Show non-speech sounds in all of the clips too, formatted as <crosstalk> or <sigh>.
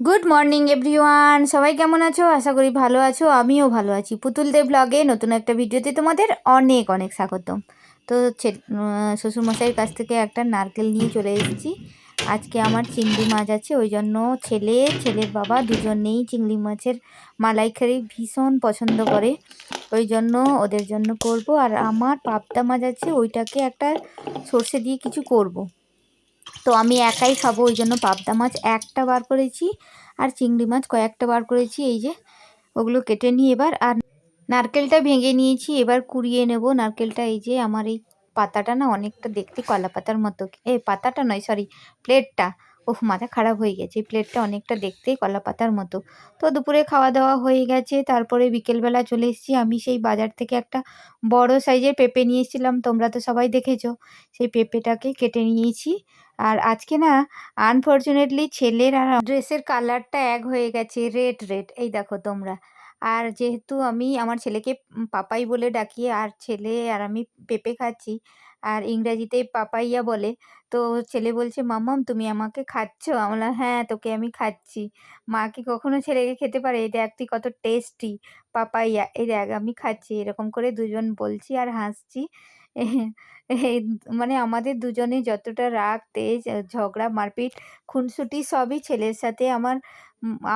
Good morning everyone সবাই কেমন আছো? আশা করি ভালো আছো। আমিও ভালো আছি। পুতুল দেব ব্লগে নতুন একটা ভিডিওতে তোমাদের অনেক অনেক স্বাগতম। তো শ্বশুরমশাইয়ের কাছ থেকে একটা নারকেল নিয়ে চলে এসেছি। আজকে আমার চিংড়ি মাছ আছে, ওই জন্য ছেলে, ছেলের বাবা দুজনেই চিংড়ি মাছের মালাইকারি ভীষণ পছন্দ করে। ওই জন্য ওদের জন্য করব। আর আমার পাবদা মাছ আছে, ওইটাকে একটা সর্ষে দিয়ে কিছু করব। তো আমি একাই খাব, ওই জন্য পাবদা মাছ একটা বার করেছি আর চিংড়ি মাছ কয়েকটা বার করেছি, এই যে ওগুলো কেটে নিই এবার। আর নারকেলটা ভেঙে নিয়েছি, এবার কুড়িয়ে নেব। নারকেলটা এই যে আমার এই পাতাটা না অনেকটা দেখতে কলা পাতার মতো। এ, পাতাটা নয় সরি প্লেটটা ওহ, মাথা খারাপ হয়ে গেছে। প্লেটটা অনেকটা দেখতে কলা পাতার মতো। তো দুপুরে খাওয়া দাওয়া হয়ে গেছে। তারপরে বিকেলবেলা চলে এসেছি। আমি সেই বাজার থেকে একটা বড় সাইজের পেঁপে নিয়ে এসেছিলাম। তোমরা তো সবাই দেখেছ। সেই পেঁপেটাকে কেটে নিয়েছি। আর আজকে না আনফর্চুনেটলি ছেলের আর ড্রেসের কালারটা এক হয়ে গেছে। রেড রেড এই দেখো তোমরা। আর যেহেতু আমি আমার ছেলেকে পাপাই বলে ডাকি, আর ছেলে আর আমি পেঁপে খাচ্ছি আর ইংরাজিতে পাপাইয়া বলে, তো ছেলে বলছে, মাম্মাম, তুমি আমাকে খাচ্ছ আমি বললাম হ্যাঁ তোকে আমি খাচ্ছি। মা কি কখনো ছেলেকে খেতে পারে? এই দেখ, তুই কত টেস্টি পাপাইয়া। এই দেখ, আমি খাচ্ছি এরকম করে দুজন বলছি আর হাসছি। <laughs> মানে আমাদের দুজনে যতটা রাগ, তেজ, ঝগড়া, মারপিট, খুনসুটি সবই ছেলের সাথে। আমার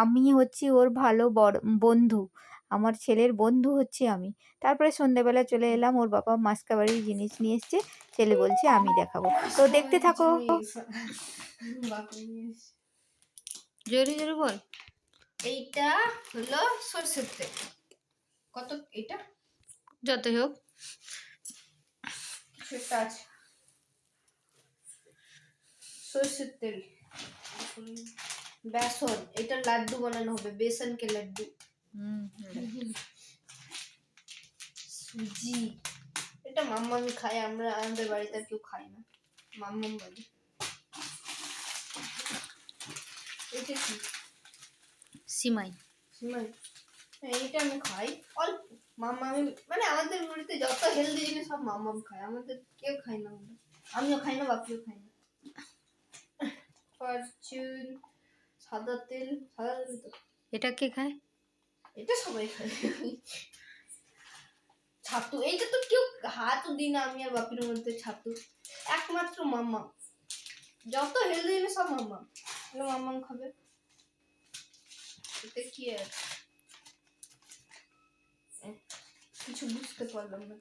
আমি হচ্ছি ওর ভালো বড়, বন্ধু। আমার ছেলের বন্ধু হচ্ছে আমি। তারপরে সন্ধ্যেবেলা চলে এলাম ওর বাবা মাসকাবাড়ির জিনিস নিয়ে এসছে ছেলে বলছে আমি দেখাবো। তো দেখতে থাকো। জোরে জোরে বল। এইটা হলো সরষের তেল। কত এটা যতই হোক। সরষের তেল। বেসন এটা লাড্ডু বানানো হবে বেসন কে লাড্ডু। সুজি। এটা মাম্মামি খায় আমরা আমাদের বাড়িতে আর কেউ খায় না। মাম্মাম। বাড়ি এটা কি? সিমাই। সিমাই। হ্যাঁ, এইটা আমি খাই। অল্প। মাম্মামি মানে আমাদের বাড়িতে যত হেলদি জিনিস সব মাম্মাম খায়। আমাদের কেউ খায় না আমরা। আমিও খাই না বাপিও খাই না। <laughs> ফরচুন সাদা তেল সাদা তেল তো। এটা কে খায়? এটা সবাই খায় ছাতু এইটা তো কেউ হাতও দিই না আমি আর বাপির মধ্যে ছাতু। একমাত্র মাম্মা। যত হেলদি সব মাম্মা। মাম্মাম খাবে? এতে কি আছে কিছু বুঝতে পারলাম না।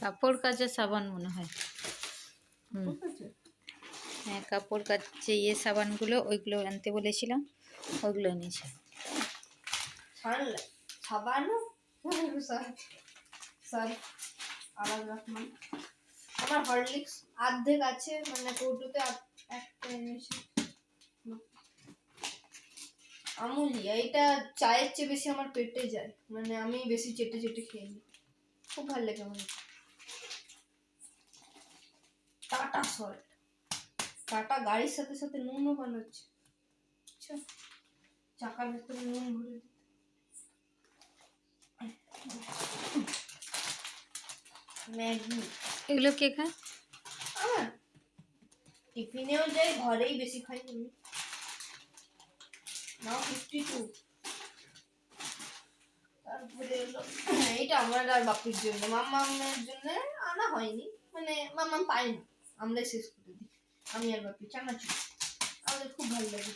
কাপড় কাচা সাবান মনে হয়। হ্যাঁ কাপড় কাচছে ইয়ে সাবানগুলো ওইগুলো আনতে বলেছিলাম ওইগুলো এনেছে। সাবানও স্যার স্যার, আলাদা রাখলাম আমার হরলিক্স অর্ধেক আছে মানে কৌটোতে একটা এনেছি আমুলিয়া এটা চায়ের চেয়ে বেশি আমার পেটে যায়। মানে আমি বেশি চেটে চেটে খেয়ে নিই। খুব ভালো লাগে আমার। Tata salt. টাটা গাড়ির সাথে সাথে নুনও বানাচ্ছে। চাকার ভেতরে নুন ভরে দিতে ম্যাগি। এগুলো কে খায়? আমার। টিফিনেও যাই ঘরেই বেশি খাই আমি। নাও ফিফটি টু তারপরে এইটা আমার আর বাপির জন্য। মাম্মামের জন্য আনা হয়নি। মানে মাম্মাম পায় না। আমরাই শেষ করে দিই। আমি আর বাপি চানাচুর। আমাদের খুব ভালো লাগে।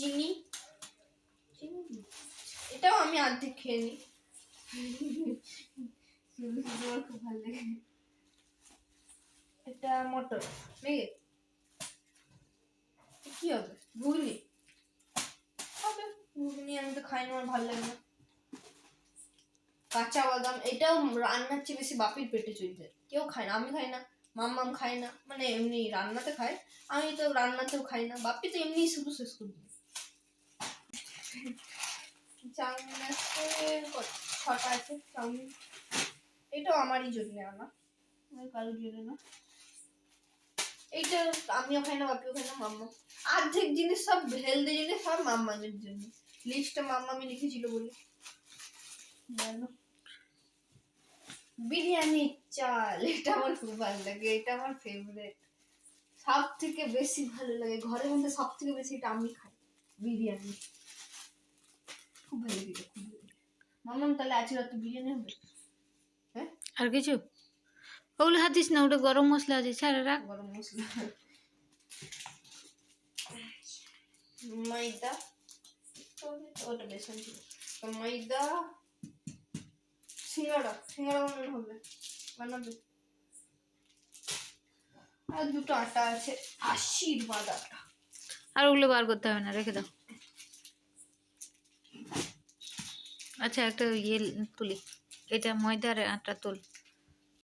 চিনি। এটাও আমি অর্ধেক খেয়ে নিই। আমার খুব ভালো লাগে এটা মটর। এ কি হবে? ঘুগনি। হবে। ঘুগনি আমি তো খাই না আমার ভালো লাগে না। কাঁচা বাদাম এটাও রান্নার চেয়ে বেশি বাপির পেটে চলে যায়। কেউ খায় না আমি খাই না মাম্মাম খায় না। মানে এমনি রান্নাতে খায়। আমি তো রান্নাতেও খাই না। বাপি তো এমনি শুধু শেষ করে দিই চাউমিন আছে ছটা আছে চাউমিন। এটাও আমারই জন্য আনা। কারোর জন্য না। এইটা আমিও খাই না বাপিও খাই না মাম্মা। অর্ধেক জিনিস সব হেলদি জিনিস সব মাম্মামের জন্য। লিস্টটা মাম্মামি লিখেছিল বলে। জানো। বিরিয়ানির চাল এটা আমার খুব ভালো লাগে এটা আমার ফেভারিট সব থেকে বেশি ভালো লাগে ঘরের মধ্যে সব থেকে বেশি এটা আমি খাই বিরিয়ানি। খুব ভালো লাগে এটা, খুব ভালো তাহলে আজকে রাতে বিরিয়ানি হবে? হ্যাঁ? আর কিছু? ওগুলো হাত দিস না ওটা গরম মশলা আছে ছাড়া রাখ। গরম মশলা। ময়দা। ওটা বেসন ছিল। তো ময়দা সিঙ্গাড়া সিঙ্গাড়া বানানো হবে। বানাবে। আর দুটো আটা আছে আশীর্বাদ আটা। আর ওগুলো বার করতে হবে না রেখে দাও। আচ্ছা একটা ইয়ে তুলি। এটা ময়দার আটা তুল।